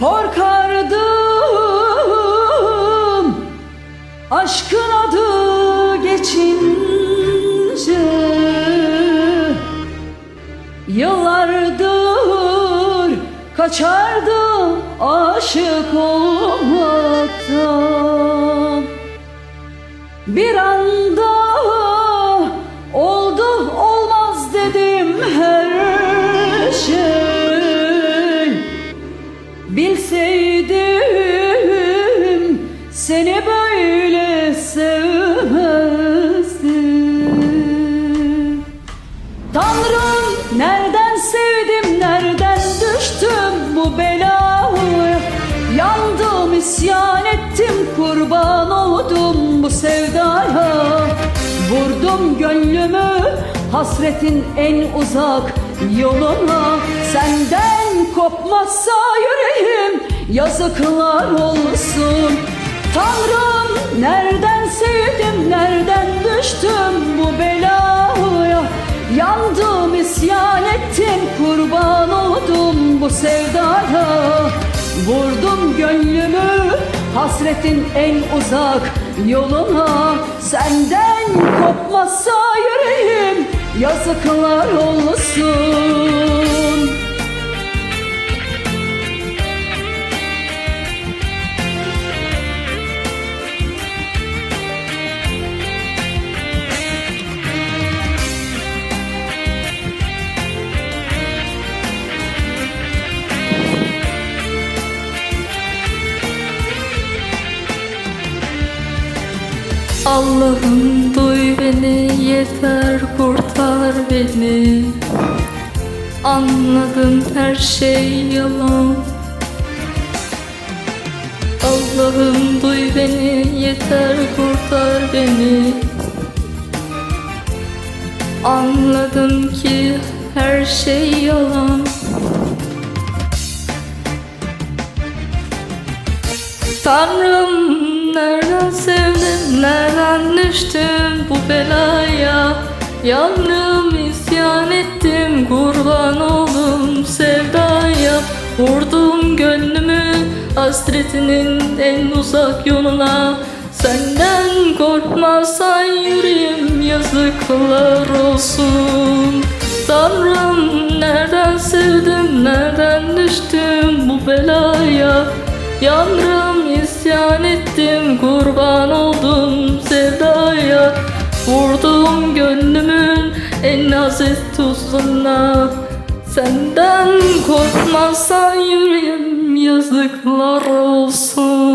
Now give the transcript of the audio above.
korkardım Aşkın adı geçince. Yıllardır kaçardım aşık olmaktan. Bir anda Tanrım nereden sevdim nereden düştüm bu belaya Yandım isyan ettim kurban oldum bu sevdaya. Vurdum gönlümü hasretin en uzak yoluna. Senden kopmazsa yüreğim yazıklar olsun Yandım isyan ettim kurban oldum bu sevdaya. Vurdum gönlümü hasretin en uzak yoluna. Senden kopmazsa yüreğim yazıklar olsun Allah'ım duy beni yeter kurtar beni. Anladım her şey yalan. Allah'ım duy beni yeter kurtar beni. Anladım ki her şey yalan. Tanrım nereden sevdim, nereden düştüm bu belaya Yandım, isyan ettim, kurban oldum sevdaya. Vurdum gönlümü hasretinin en uzak yoluna. Senden korkmazsan yüreğim yazıklar olsun. Tanrım nereden sevdim, nereden düştüm bu belaya? Yandım isyan ettim gönlümün en nazik tuzuna. Senden korkmazsan yüreğim yazıklar olsun